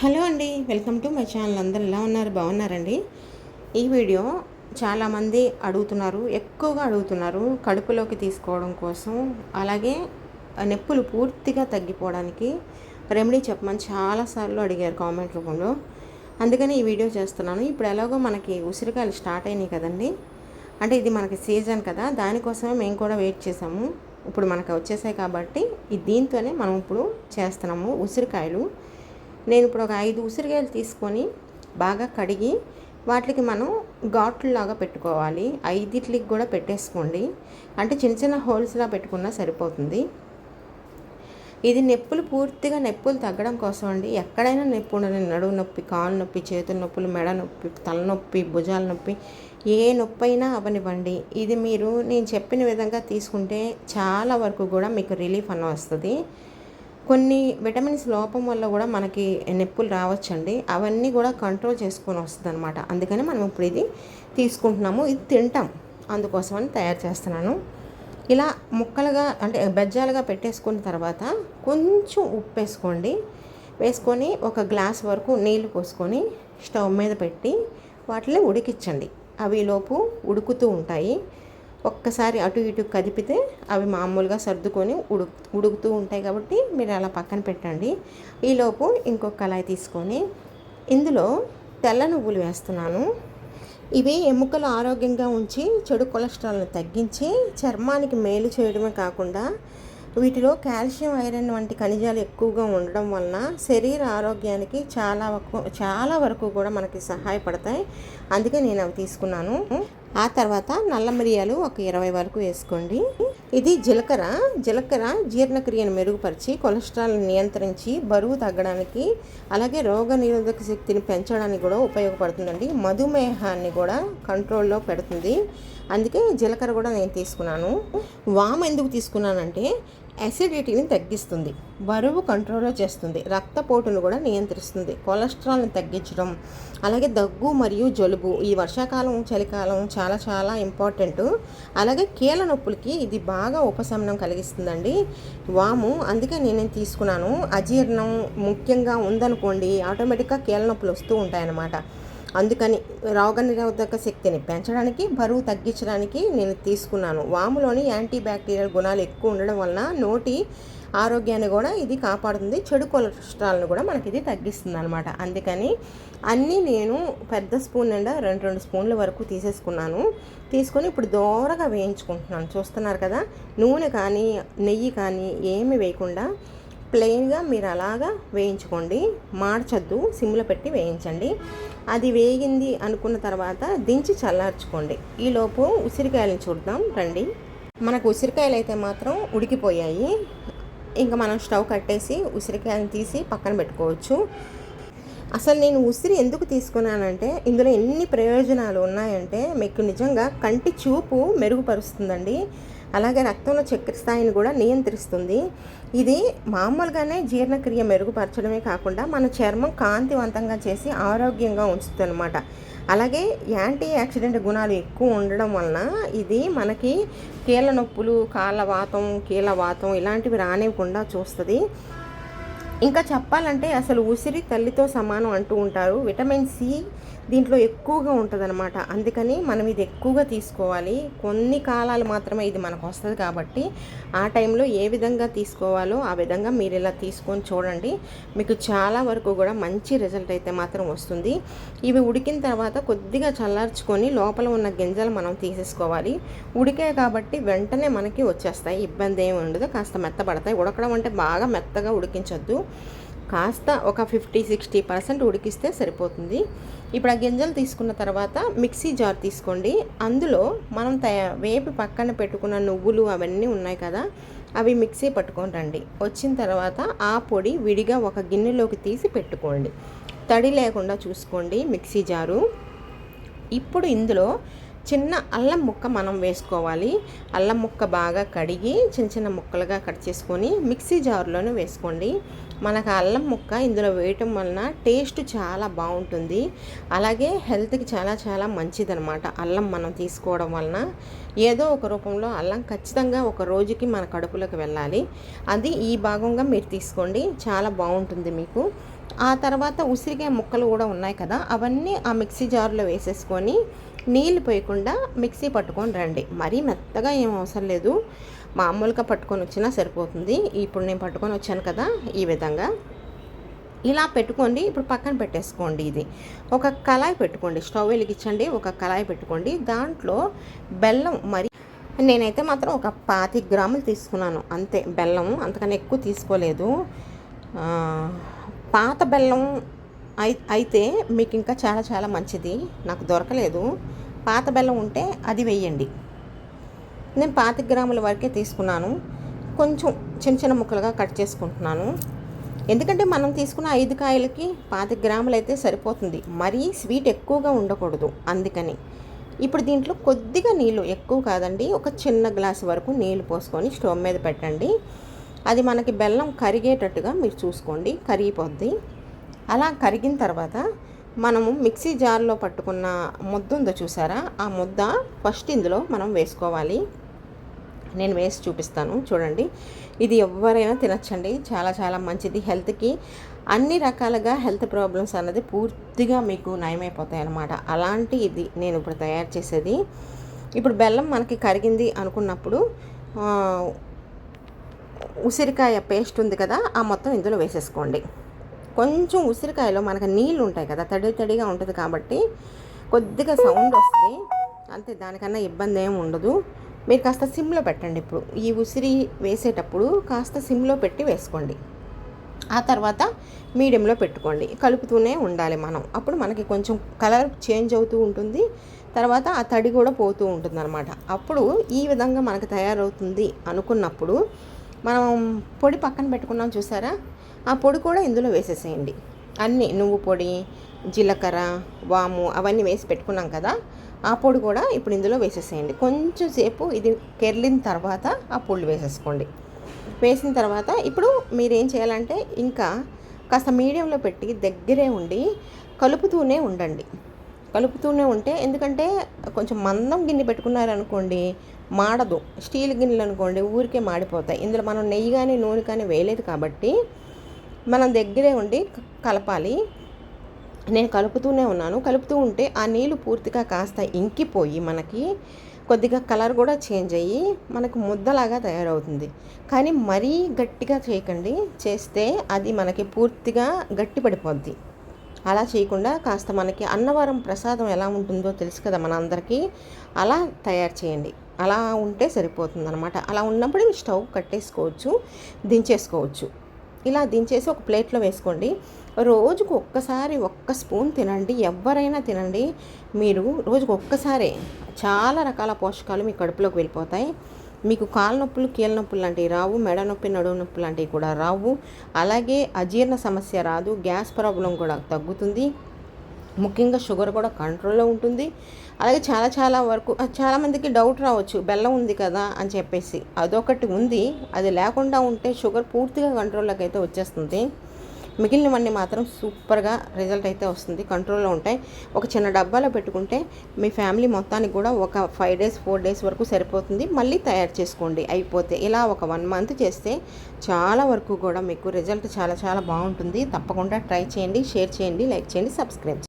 Hello అండి welcome to my channel. అందరు ఎలా ఉన్నారు? బాగున్నారండి? ఈ వీడియో చాలామంది అడుగుతున్నారు ఎక్కువగా అడుగుతున్నారు కడుపులోకి తీసుకోవడం కోసం. అలాగే నొప్పులు పూర్తిగా తగ్గిపోవడానికి రెమెడీ చెప్పమని చాలాసార్లు అడిగారు కామెంట్ రూపంలో అందుకని ఈ వీడియో చేస్తున్నాను. ఇప్పుడు ఎలాగో మనకి ఉసిరికాయలు స్టార్ట్ అయినాయి కదండి. అంటే ఇది మనకి సీజన్ కదా దానికోసమే మేము కూడా వెయిట్ చేసాము ఇప్పుడు మనకు వచ్చేసాయి కాబట్టి ఈ దీంతోనే మనం ఇప్పుడు చేస్తున్నాము ఉసిరికాయలు. నేను ఇప్పుడు ఒక ఐదు ఉసిరికాయలు తీసుకొని బాగా కడిగి వాటికి మనం ఘాట్లలాగా పెట్టుకోవాలి. ఐదిట్లకి కూడా పెట్టేసుకోండి. అంటే చిన్న చిన్న హోల్స్లా పెట్టుకున్నా సరిపోతుంది. ఇది నొప్పులు పూర్తిగా నొప్పులు తగ్గడం కోసం అండి. ఎక్కడైనా నొప్పి ఉండదు. నడువు నొప్పి కాలు నొప్పి చేతుల నొప్పులు మెడ నొప్పి తలనొప్పి భుజాల నొప్పి ఏ నొప్పి అయినా అవనివ్వండి. ఇది మీరు నేను చెప్పిన విధంగా తీసుకుంటే చాలా వరకు కూడా మీకు రిలీఫ్ అన్న వస్తుంది. కొన్ని విటమిన్స్ లోపం వల్ల కూడా మనకి నొప్పులు రావచ్చండి. అవన్నీ కూడా కంట్రోల్ చేసుకొని వస్తుంది అనమాట అందుకని మనం ఇప్పుడు ఇది తీసుకుంటున్నాము. ఇది తింటాం. అందుకోసమని తయారు చేస్తున్నాను. ఇలా ముక్కలుగా అంటే బెజ్జాలుగా పెట్టేసుకున్న తర్వాత కొంచెం ఉప్పు వేసుకోండి. వేసుకొని ఒక గ్లాస్ వరకు నీళ్ళు పోసుకొని స్టవ్ మీద పెట్టి వాటిని ఉడికించండి. అవి లోపు ఉడుకుతూ ఉంటాయి. ఒక్కసారి అటు ఇటు కదిపితే అవి మామూలుగా సర్దుకొని ఉడు ఉడుకుతూ ఉంటాయి కాబట్టి మీరు అలా పక్కన పెట్టండి. ఈలోపు ఇంకొక కళాయి తీసుకొని ఇందులో తెల్ల నువ్వులు వేస్తున్నాను. ఇవి ఎముకలు ఆరోగ్యంగా ఉంచి చెడు కొలెస్ట్రాల్ని తగ్గించి చర్మానికి మేలు చేయడమే కాకుండా వీటిలో కాల్షియం ఐరన్ వంటి ఖనిజాలు ఎక్కువగా ఉండడం వలన శరీర ఆరోగ్యానికి చాలా చాలా వరకు కూడా మనకి సహాయపడతాయి. అందుకే నేను అవి తీసుకున్నాను. ఆ తర్వాత నల్ల మిరియాలు ఒక ఇరవై వరకు వేసుకోండి. ఇది జీలకర్ర. జీలకర్ర జీర్ణక్రియను మెరుగుపరిచి కొలెస్ట్రాల్ నియంత్రించి బరువు తగ్గడానికి అలాగే రోగ నిరోధక శక్తిని పెంచడానికి కూడా ఉపయోగపడుతుందండి. మధుమేహాన్ని కూడా కంట్రోల్లో పెడుతుంది. అందుకే జీలకర్ర కూడా నేను తీసుకున్నాను. వామ్ ఎందుకు తీసుకున్నానంటే అసిడిటీని తగ్గిస్తుంది. బరువు కంట్రోల్లో చేస్తుంది. రక్తపోటును కూడా నియంత్రిస్తుంది. కొలెస్ట్రాల్ని తగ్గించడం అలాగే దగ్గు మరియు జలుబు. ఈ వర్షాకాలం చలికాలం చాలా చాలా ఇంపార్టెంట్ అలాగే కీళ్ళ నొప్పులకి ఇది బాగా ఉపశమనం కలిగిస్తుందండి. వాము అందుకే నేను తీసుకున్నాను. అజీర్ణం ముఖ్యంగా ఉందనుకోండి ఆటోమేటిక్గా కీళ్ళ నొప్పులు వస్తూ ఉంటాయన్నమాట. అందుకని రోగ నిరోధక శక్తిని పెంచడానికి బరువు తగ్గించడానికి నేను తీసుకున్నాను. వాములోని యాంటీ బ్యాక్టీరియల్ గుణాలు ఎక్కువ ఉండడం వలన నోటి ఆరోగ్యాన్ని కూడా ఇది కాపాడుతుంది. చెడు కొలెస్ట్రాల్ను కూడా మనకి ఇది తగ్గిస్తుంది అనమాట అందుకని అన్నీ నేను పెద్ద స్పూన్ నిండా రెండు రెండు స్పూన్ల వరకు తీసేసుకున్నాను. తీసుకొని ఇప్పుడు దోరగా వేయించుకుంటున్నాను. చూస్తున్నారు కదా నూనె కానీ నెయ్యి కానీ ఏమి వేయకుండా ప్లెయిన్గా మీరు అలాగా వేయించుకోండి. మార్చొద్దు సిమ్లో పెట్టి వేయించండి. అది వేగింది అనుకున్న తర్వాత దించి చల్లార్చుకోండి. ఈలోపు ఉసిరికాయలను చూద్దాం. రండి. మనకు ఉసిరికాయలు అయితే మాత్రం ఉడికిపోయాయి. ఇంకా మనం స్టవ్ కట్టేసి ఉసిరికాయలను తీసి పక్కన పెట్టుకోవచ్చు. అసలు నేను ఉసిరి ఎందుకు తీసుకున్నానంటే ఇందులో ఎన్ని ప్రయోజనాలు ఉన్నాయంటే మీకు నిజంగా కంటి చూపు మెరుగుపరుస్తుందండి. అలాగే రక్తంలో చక్కెర స్థాయిని కూడా నియంత్రిస్తుంది. ఇది మామూలుగానే జీర్ణక్రియ మెరుగుపరచడమే కాకుండా మన చర్మం కాంతివంతంగా చేసి ఆరోగ్యంగా ఉంచుతుంది అనమాట అలాగే యాంటీ యాక్సిడెంట్ గుణాలు ఎక్కువ ఉండడం వలన ఇది మనకి కీళ్ళ నొప్పులు కాళ్ళ వాతం కీళ్ళ వాతం ఇలాంటివి రానివ్వకుండా చూస్తుంది. ఇంకా చెప్పాలంటే అసలు ఉసిరి తల్లితో సమానం అంటూ ఉంటారు. విటమిన్ సి దీంట్లో ఎక్కువగా ఉంటుందన్నమాట. అందుకని మనం ఇది ఎక్కువగా తీసుకోవాలి. కొన్ని కాలాలు మాత్రమే ఇది మనకు వస్తుంది కాబట్టి ఆ టైంలో ఏ విధంగా తీసుకోవాలో ఆ విధంగా మీరు ఇలా తీసుకొని చూడండి. మీకు చాలా వరకు కూడా మంచి రిజల్ట్ అయితే మాత్రం వస్తుంది. ఇవి ఉడికిన తర్వాత కొద్దిగా చల్లార్చుకొని లోపల ఉన్న గింజలు మనం తీసేసుకోవాలి. ఉడికే కాబట్టి వెంటనే మనకి వచ్చేస్తాయి. ఇబ్బంది ఏమి ఉండదు. కాస్త మెత్తపడతాయి ఉడకడం అంటే బాగా మెత్తగా ఉడికించొద్దు. కాస్త ఒక ఫిఫ్టీ సిక్స్టీ పర్సెంట్ ఉడికిస్తే సరిపోతుంది. ఇప్పుడు ఆ గింజలు తీసుకున్న తర్వాత మిక్సీ జార్ తీసుకోండి. అందులో మనం తయా వేపి పక్కన పెట్టుకున్న నువ్వులు అవన్నీ ఉన్నాయి కదా అవి మిక్సీ పట్టుకొని రండి. వచ్చిన తర్వాత ఆ పొడి విడిగా ఒక గిన్నెలోకి తీసి పెట్టుకోండి. తడి లేకుండా చూసుకోండి మిక్సీ జారు. ఇప్పుడు ఇందులో చిన్న అల్లం ముక్క మనం వేసుకోవాలి. అల్లం ముక్క బాగా కడిగి చిన్న చిన్న ముక్కలుగా కట్ చేసుకొని మిక్సీ జార్లోనే వేసుకోండి. మనకు అల్లం ముక్క ఇందులో వేయటం వలన టేస్ట్ చాలా బాగుంటుంది. అలాగే హెల్త్కి చాలా చాలా మంచిదనమాట అల్లం మనం తీసుకోవడం వలన ఏదో ఒక రూపంలో అల్లం ఖచ్చితంగా ఒక రోజుకి మన కడుపులోకి వెళ్ళాలి. అది ఈ భాగంగా మీరు తీసుకోండి. చాలా బాగుంటుంది మీకు. ఆ తర్వాత ఉసిరికాయ ముక్కలు కూడా ఉన్నాయి కదా అవన్నీ ఆ మిక్సీ జార్లో వేసేసుకొని నీళ్ళు పోయకుండా మిక్సీ పట్టుకొని రండి. మరీ మెత్తగా ఏం అవసరం లేదు. మామూలుగా పట్టుకొని వచ్చినా సరిపోతుంది. ఇప్పుడు నేను పట్టుకొని వచ్చాను కదా ఈ విధంగా. ఇలా పెట్టుకోండి. ఇప్పుడు పక్కన పెట్టేసుకోండి ఇది. ఒక కళాయి పెట్టుకోండి. స్టవ్ వెలిగించండి. ఒక కళాయి పెట్టుకోండి. దాంట్లో బెల్లం మరి నేనైతే మాత్రం ఒక పాతి గ్రాములు తీసుకున్నాను. అంతే. బెల్లం అంతకన్నా ఎక్కువ తీసుకోలేదు. పాత బెల్లం అయితే మీకు ఇంకా చాలా చాలా మంచిది. నాకు దొరకలేదు. పాత బెల్లం ఉంటే అది వెయ్యండి నేను పాతి గ్రాముల వరకే తీసుకున్నాను. కొంచెం చిన్న చిన్న ముక్కలుగా కట్ చేసుకుంటున్నాను. ఎందుకంటే మనం తీసుకున్న ఐదు కాయలకి పాతి గ్రాములు అయితే సరిపోతుంది. మరీ స్వీట్ ఎక్కువగా ఉండకూడదు. అందుకని ఇప్పుడు దీంట్లో కొద్దిగా నీళ్ళు ఎక్కువ కాదండి ఒక చిన్న గ్లాస్ వరకు నీళ్ళు పోసుకొని స్టవ్ మీద పెట్టండి. అది మనకి బెల్లం కరిగేటట్టుగా మీరు చూసుకోండి. కరిగిపోద్ది. అలా కరిగిన తర్వాత మనము మిక్సీ జార్లో పట్టుకున్న ముద్ద ఉందో చూసారా? ఆ ముద్ద ఫస్ట్ ఇందులో మనం వేసుకోవాలి. నేను వేసి చూపిస్తాను. చూడండి. ఇది ఎవరైనా తినచ్చండి. చాలా చాలా మంచిది హెల్త్కి. అన్ని రకాలుగా హెల్త్ ప్రాబ్లమ్స్ అన్నది పూర్తిగా మీకు నయమైపోతాయి అన్నమాట అలాంటి ఇది నేను ఇప్పుడు తయారు చేసేది. ఇప్పుడు బెల్లం మనకి కరిగింది అనుకున్నప్పుడు ఉసిరికాయ పేస్ట్ ఉంది కదా ఆ మొత్తం ఇందులో వేసేసుకోండి. కొంచెం ఉసిరికాయలో మనకు నీళ్ళు ఉంటాయి కదా తడి తడిగా ఉంటుంది కాబట్టి కొద్దిగా సౌండ్ వస్తుంది అంతే దానికన్నా ఇబ్బంది ఏమి ఉండదు. మీరు కాస్త సిమ్లో పెట్టండి ఇప్పుడు. ఈ ఉసిరి వేసేటప్పుడు కాస్త సిమ్లో పెట్టి వేసుకోండి. ఆ తర్వాత మీడియంలో పెట్టుకోండి. కలుపుతూనే ఉండాలి మనం. అప్పుడు మనకి కొంచెం కలర్ చేంజ్ అవుతూ ఉంటుంది. తర్వాత ఆ తడి కూడా పోతూ ఉంటుంది అనమాట అప్పుడు ఈ విధంగా మనకు తయారవుతుంది అనుకున్నప్పుడు మనం పొడి పక్కన పెట్టుకున్నాం చూసారా? ఆ పొడి కూడా ఇందులో వేసేసేయండి. అన్నీ నువ్వు పొడి జీలకర్ర వాము అవన్నీ వేసి పెట్టుకున్నాం కదా ఆ పొడి కూడా ఇప్పుడు ఇందులో వేసేసేయండి. కొంచెం సేపు ఇది కెర్లిన తర్వాత ఆ పొళ్ళు వేసేసుకోండి. వేసిన తర్వాత ఇప్పుడు మీరు ఏం చేయాలంటే ఇంకా కాస్త మీడియంలో పెట్టి దగ్గరే ఉండి కలుపుతూనే ఉండండి. కలుపుతూనే ఉంటే ఎందుకంటే కొంచెం మందం గిన్నె పెట్టుకున్నారనుకోండి మాడదు. స్టీల్ గిన్నెలు అనుకోండి ఊరికే మాడిపోతాయి. ఇందులో మనం నెయ్యి కానీ నూనె కానీ వేయలేదు కాబట్టి మనం దగ్గరే ఉండి కలపాలి. నేను కలుపుతూనే ఉన్నాను. కలుపుతూ ఉంటే ఆ నీళ్ళు పూర్తిగా కాస్త ఇంకిపోయి మనకి కొద్దిగా కలర్ కూడా చేంజ్ అయ్యి మనకు ముద్దలాగా తయారవుతుంది. కానీ మరీ గట్టిగా చేయకండి. చేస్తే అది మనకి పూర్తిగా గట్టి పడిపోద్ది. అలా చేయకుండా కాస్త మనకి అన్నవరం ప్రసాదం ఎలా ఉంటుందో తెలుసు కదా మన అందరికీ అలా తయారు చేయండి. అలా ఉంటే సరిపోతుంది అనమాట అలా ఉన్నప్పుడు స్టవ్ కట్టేసుకోవచ్చు దించేసుకోవచ్చు. ఇలా దించేసి ఒక ప్లేట్లో వేసుకోండి. రోజుకు ఒక్కసారి ఒక్క స్పూన్ తినండి. ఎవరైనా తినండి. మీరు రోజుకు ఒక్కసారే చాలా రకాల పోషకాలు మీ కడుపులోకి వెళ్ళిపోతాయి. మీకు కాళ్ళ నొప్పులు కీళ్ళ నొప్పులు లాంటివి రావు. మెడ నొప్పి నడువు నొప్పి లాంటివి కూడా రావు. అలాగే అజీర్ణ సమస్య రాదు. గ్యాస్ ప్రాబ్లం కూడా తగ్గుతుంది. ముఖ్యంగా షుగర్ కూడా కంట్రోల్లో ఉంటుంది. అలాగే చాలా చాలా వరకు చాలామందికి డౌట్ రావచ్చు బెల్లం ఉంది కదా అని చెప్పేసి. అదొకటి ఉంది. అది లేకుండా ఉంటే షుగర్ పూర్తిగా కంట్రోల్లోకి అయితే వచ్చేస్తుంది. మిగిలినవన్నీ మాత్రం సూపర్గా రిజల్ట్ అయితే వస్తుంది. కంట్రోల్లో ఉంటాయి. ఒక చిన్న డబ్బాలో పెట్టుకుంటే మీ ఫ్యామిలీ మొత్తానికి కూడా ఒక ఫైవ్ డేస్ ఫోర్ డేస్ వరకు సరిపోతుంది. మళ్ళీ తయారు చేసుకోండి. అయిపోతే ఇలా ఒక వన్ మంత్ చేస్తే చాలా వరకు కూడా మీకు రిజల్ట్ చాలా చాలా బాగుంటుంది. తప్పకుండా ట్రై చేయండి షేర్ చేయండి లైక్ చేయండి సబ్స్క్రైబ్